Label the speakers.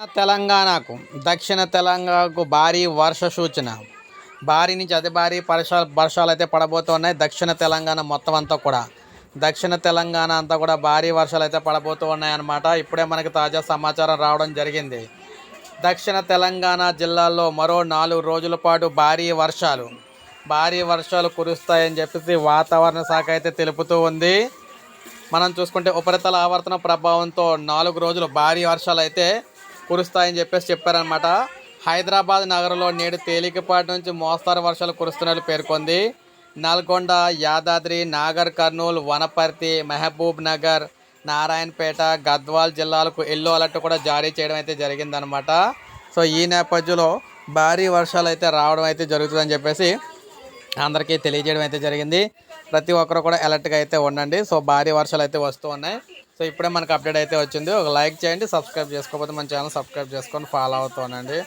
Speaker 1: తెలంగాణకు దక్షిణ తెలంగాణకు భారీ వర్ష సూచన. భారీ నుంచి అతి భారీ వర్షాలు వర్షాలు అయితే పడబోతున్నాయి దక్షిణ తెలంగాణ మొత్తం అంతా కూడా. దక్షిణ తెలంగాణ అంతా కూడా భారీ వర్షాలు అయితే పడబోతూ ఉన్నాయి అన్నమాట. ఇప్పుడే మనకి తాజా సమాచారం రావడం జరిగింది. దక్షిణ తెలంగాణ జిల్లాల్లో మరో నాలుగు రోజుల పాటు భారీ వర్షాలు. భారీ వర్షాలు కురుస్తాయని చెప్పేసి వాతావరణ శాఖ అయితే తెలుపుతూ ఉంది. మనం చూసుకుంటే ఉపరితల ఆవర్తన ప్రభావంతో నాలుగు రోజులు భారీ వర్షాలు అయితే కురుస్తాయని చెప్పేసి చెప్పారనమాట హైదరాబాద్ నగరంలో నేడు తేలికపాటి నుంచి మోస్తారు వర్షాలు కురుస్తున్నట్లు పేర్కొంది. నల్గొండ యాదాద్రి నాగర్ కర్నూలు వనపర్తి మహబూబ్ నగర్ నారాయణపేట గద్వాల్ జిల్లాలకు ఎల్లో అలర్ట్ కూడా జారీ చేయడం అయితే జరిగిందనమాట సో ఈ నేపథ్యంలో భారీ వర్షాలు అయితే రావడం అయితే జరుగుతుందని చెప్పేసి అందరికీ తెలియజేయడం అయితే జరిగింది. ప్రతి ఒక్కరు కూడా అలర్ట్గా అయితే ఉండండి. సో భారీ వర్షాలు అయితే వస్తూ ఉన్నాయి. సో ఇప్పుడే మనకు అప్డేట్ అయితే వచ్చింది. ఒక లైక్ చేయండి సబ్స్క్రైబ్ చేసుకోకపోతే మన ఛానల్ సబ్స్క్రైబ్ చేసుకొని ఫాలో అవుతానండి.